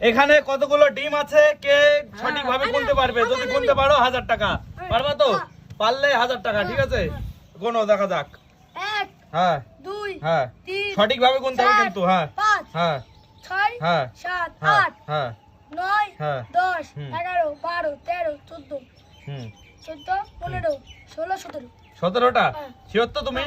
এখানে কতগুলো ডিম আছে? কে সঠিক ভাবে গুনতে পারবে? যদি গুনতে পারো হাজার টাকা। পারবা তো? পারলে হাজার টাকা ঠিক আছে? গোনো দেখা যাক। হ্যাঁ। হ্যাঁ। ভাবে গুনতে হবে কিন্তু হ্যাঁ। হ্যাঁ। হ্যাঁ। হ্যাঁ। হ্যাঁ। নয় হ্যাঁ। দশ এগারো বারো তেরো চোদ্দ হুম। চোদ্দ পনেরো ষোলো সতেরো। সতেরোটা? হ্যাঁ। শিওর তো তুমি?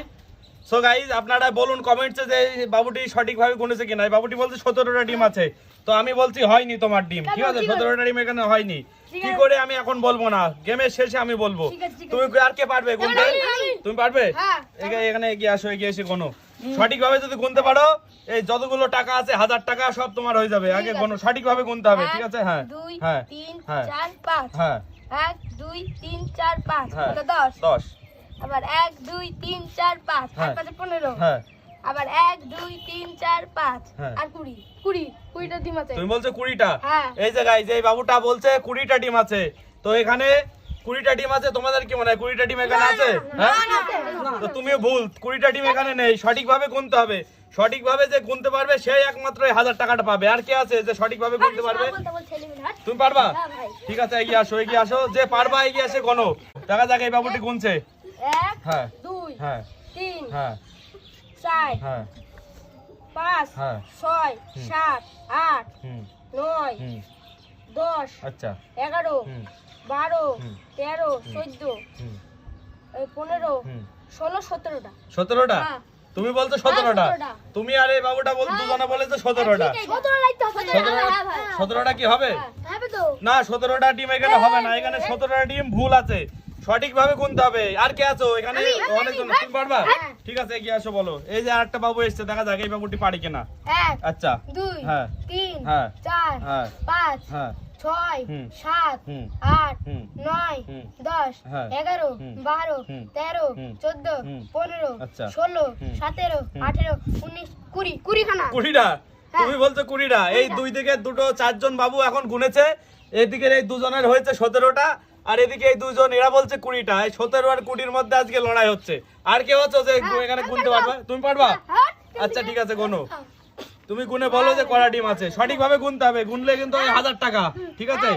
সো গাইজ আপনারা বলুন কমেন্টসে যে বাবুটি সঠিকভাবে গুনেছে কিনা। বাবুটি বলছে সতেরোটা ডিম আছে। তো আমি বলছি হয়নি তোমার ডিম। ঠিক আছে? সতেরোটা ডিম এখানে হয়নি। কি করে আমি এখন বলব না? গেমের শেষে আমি বলব। তুমি আর কে পারবে? গুনতে। তুমি পারবে? হ্যাঁ। এখানে এগিয়ে আসো এগিয়ে এসে কোনো সঠিকভাবে যদি গুনতে পারো এই যতগুলো টাকা আছে হাজার টাকা সব তোমার হয়ে যাবে। আগে কোনো সঠিকভাবে গুনতে হবে ঠিক আছে? হ্যাঁ। হ্যাঁ। হ্যাঁ। হ্যাঁ। এক দুই তিন চার পাঁচ। হ্যাঁ। দশ। দশ। আবার এক দুই তিন চার পাঁচ। এক হ্যাঁ। পাঁচে পনেরো। হ্যাঁ। আবার এক দুই তিন চার পাঁচ। হ্যাঁ। আর কুড়ি। কুড়ি কুড়িটা ডিম আছে। তুমি বলছো কুড়িটা। এই যে গাইজ এই বাবুটা বলছে কুড়িটা ডিম আছে। তো এখানে কুড়িটা ডিম আছে তোমাদের কি মনে হয় কুড়িটা ডিম এখানে আছে? তো তুমিও ভুল কুড়িটা ডিম এখানে নেই। সঠিকভাবে গুনতে হবে। সঠিকভাবে যে গুনতে পারবে সেই একমাত্র হাজার টাকাটা পাবে। আর কে আছে যে সঠিকভাবে গুনতে পারবে? তুমি পারবা? হ্যাঁ, ভাই। ঠিক আছে এগিয়ে আসো এগিয়ে আসো। যে পারবা এগিয়ে আসে গনো দেখা যাক এই বাবুটি গুনছে। এক হ্যাঁ। দুই হ্যাঁ। তিন হ্যাঁ। চার হ্যাঁ। পাঁচ হ্যাঁ। ছয় সাত আট নয় দশ আচ্ছা। এগারো বারো তেরো চোদ্দ এই পনেরো ষোলো সতেরোটা। সতেরোটা। তুমি বলতো সতেরোটা। তুমি আর এই বাবুটা বল দুজনে বলেছ সতেরোটা। সতেরো সতেরোটা সতেরোটা কি হবে? হবে না সতেরোটা ডিম এখানে হবে না। এখানে সতেরোটা ডিম ভুল আছে। সঠিক ভাবে গুনতে হবে। আর কে আছো? এখানে অনেকজন। তুমি পারবা? হ্যাঁ। ঠিক আছে এগিয়ে আসো বলো। এই যে আরেকটা বাবু এসছে দেখা যাক এই বাবুটি পারি কিনা। এক আচ্ছা। দুই হ্যাঁ। তিন হ্যাঁ। চার হ্যাঁ। পাঁচ হ্যাঁ। ছয় সাত আট নয় দশ হ্যাঁ। এগারো বারো তেরো চোদ্দ পনেরো। ষোলো সতেরো আঠেরো উনিশ কুড়ি কুড়ি কুড়িটা। তুমি বলছো কুড়িটা? এই দুই দিকে দুটো চারজন বাবু এখন গুনেছে। এদিকে এই দুজনের হয়েছে সতেরোটা। আর এদিকে এই দুজন, এরা বলছে কুড়িটা। এই সতেরো আর কুড়ির মধ্যে আজকে লড়াই হচ্ছে। আর কেউ হচ্ছে যে এখানে গুনতে পারবে? তুমি পারবা? আচ্ছা ঠিক আছে, গোনো। তুমি গুনে বলো যে কড়া ডিম আছে। সঠিকভাবে গুনতে হবে। গুনলে কিন্তু ওই হাজার টাকা, ঠিক আছে?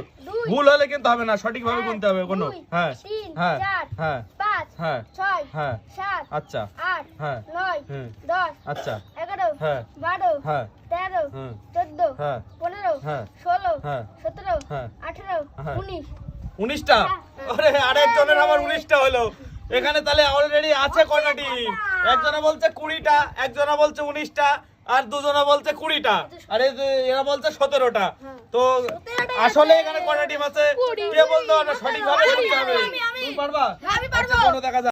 ভুল হলে কিন্তু হবে না। সঠিকভাবে গুনতে হবে কোনো হ্যাঁ হ্যাঁ হ্যাঁ হ্যাঁ হ্যাঁ আচ্ছা হ্যাঁ আচ্ছা ষোলো সতেরো। উনিশ উনিশটা আরে আরেকজনের আবার উনিশটা হলো এখানে তাহলে অলরেডি আছে কয়টা টিম একজনে বলছে কুড়িটা একজনে বলছে উনিশটা আর দুজনে বলছে কুড়িটা আর এরা বলছে সতেরোটা তো আসলে এখানে কয়টা টিম আছে কে বলতে পারবে সঠিকভাবে পারবা হ্যাঁ, আমি পারব। আচ্ছা, দেখা যাক